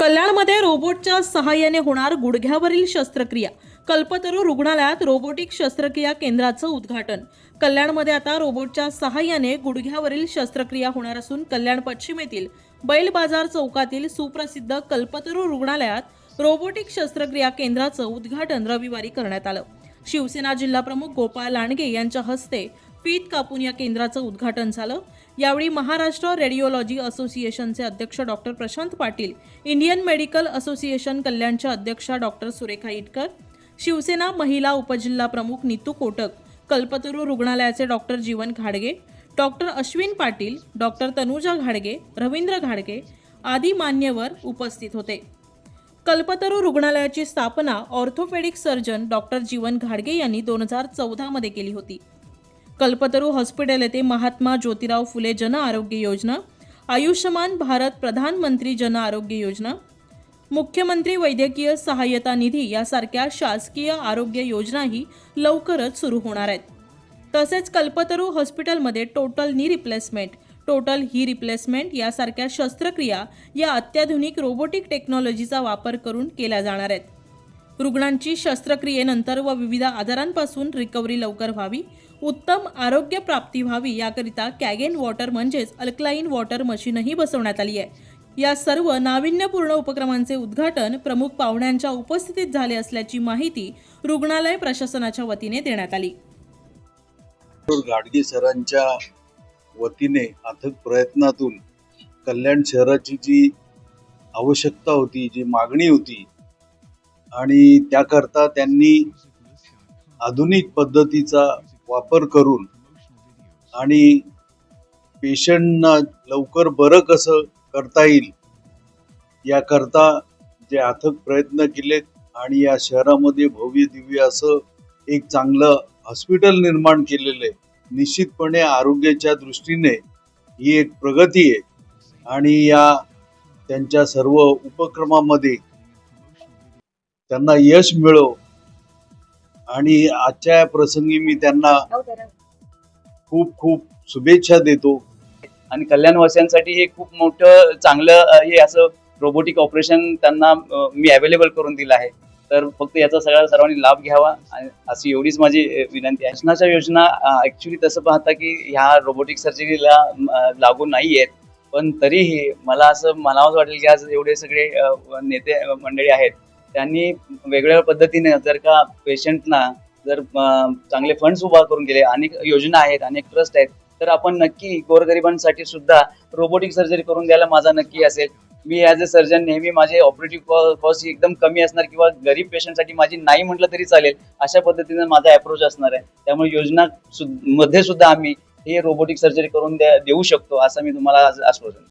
कल्याणमध्ये रोबोटच्या सहाय्याने होणार गुडघ्यावरील शस्त्रक्रिया. कल्पतरू रुग्णालयात रोबोटिक शस्त्रक्रिया केंद्राचं उद्घाटन. कल्याणमध्ये आता रोबोटच्या सहाय्याने गुडघ्यावरील शस्त्रक्रिया होणार असून कल्याण पश्चिम येथील बैल बाजार चौकातील सुप्रसिद्ध कल्पतरू रुग्णालयात रोबोटिक शस्त्रक्रिया केंद्राचं उद्घाटन रविवारी करण्यात आलं. शिवसेना जिल्हाप्रमुख गोपाळ लांडगे यांच्या हस्ते फीत कापून या केंद्राचं उद्घाटन झालं. यावेळी महाराष्ट्र रेडिओलॉजी असोसिएशनचे अध्यक्ष doctor Prashant Patil Indian medical association कल्याणच्या अध्यक्षा डॉक्टर सुरेखा इटकर शिवसेना महिला उपजिल्हा प्रमुख नीतू कोटक कल्पतरू रुग्णालयाचे डॉक्टर जीवन घाडगे डॉक्टर अश्विन पाटील डॉक्टर तनुजा घाडगे रवींद्र घाडगे आदी मान्यवर उपस्थित होते. कल्पतरू रुग्णालयाची स्थापना ऑर्थोपेडिक सर्जन डॉक्टर जीवन घाडगे यांनी दोन हजार चौदामध्ये केली होती. कल्पतरू हॉस्पिटल येथे महात्मा ज्योतिराव फुले जन आरोग्य योजना आयुष्यमान भारत प्रधानमंत्री जन आरोग्य योजना मुख्यमंत्री वैद्यकीय सहाय्यता निधी यासारख्या शासकीय आरोग्य योजनाही लवकरच सुरू होणार आहेत. तसेच कल्पतरू हॉस्पिटलमध्ये टोटल नी रिप्लेसमेंट टोटल ही रिप्लेसमेंट यासारख्या शस्त्रक्रिया या अत्याधुनिक रोबोटिक टेक्नॉलॉजीचा वापर करून केल्या जाणार आहेत. रुग्णांची शस्त्रक्रियेनंतर व विविध आजारांपासून रिकव्हरी लवकर व्हावी उत्तम आरोग्य प्राप्ती व्हावी याकरिता कॅगेन वॉटर म्हणजेच अल्कलाईन वॉटर मशीनही बसवण्यात आली आहे. या सर्व नाविन्यपूर्ण उपक्रमांचे उद्घाटन प्रमुख पाहुण्यांच्या उपस्थितीत झाले असल्याची माहिती रुग्णालय प्रशासनाच्या वतीने देण्यात आली. डॉक्टर घाडगे सरांच्या वतीने अथक प्रयत्नातून कल्याण शहराची जी आवश्यकता होती जी मागणी होती आणि त्याकरता त्यांनी आधुनिक पद्धतीचा वापर करून आणि पेशंटना लवकर बरं कसं करता येईल याकरता जे अथक प्रयत्न केलेत आणि या शहरामध्ये भव्य दिव्य असं एक चांगलं हॉस्पिटल निर्माण केलेलं आहे. निश्चितपणे आरोग्याच्या दृष्टीने ही एक प्रगती आहे आणि या त्यांच्या सर्व उपक्रमामध्ये त्यांना यश मिळो आणि आजच्या या प्रसंगी मी त्यांना खूप खूप शुभेच्छा देतो. आणि कल्याणवासियांसाठी हे खूप मोठं चांगलं हे असं रोबोटिक ऑपरेशन त्यांना मी अवेलेबल करून दिलं आहे. तर फक्त याचा सगळ्या सर्वांनी लाभ घ्यावा आणि अशी एवढीच माझी विनंती आहे. शासनाच्या योजना ऍक्च्युली तसं पाहता की ह्या रोबोटिक सर्जरीला लागू नाही आहेत पण तरीही मला असं म्हणावंच वाटेल की आज एवढे सगळे नेते मंडळी आहेत. त्यांनी वेगवेगळ्या पद्धतीने जर का पेशंटना जर चांगले फंड्स उभा करून गेले अनेक योजना आहेत अनेक ट्रस्ट आहेत तर आपण नक्की गोरगरिबांसाठी सुद्धा रोबोटिक सर्जरी करून द्यायला माझा नक्की असेल. मी ॲज अ सर्जन नेहमी माझे ऑपरेटिव्ह कॉस्ट ही एकदम कमी असणार किंवा गरीब पेशंटसाठी माझी नाही म्हटलं तरी चालेल अशा पद्धतीने माझा अप्रोच असणार आहे. त्यामुळे योजना सु- मध्ये सुद्धा आम्ही हे रोबोटिक सर्जरी करून द्या देऊ शकतो असं मी तुम्हाला आज आश्वासन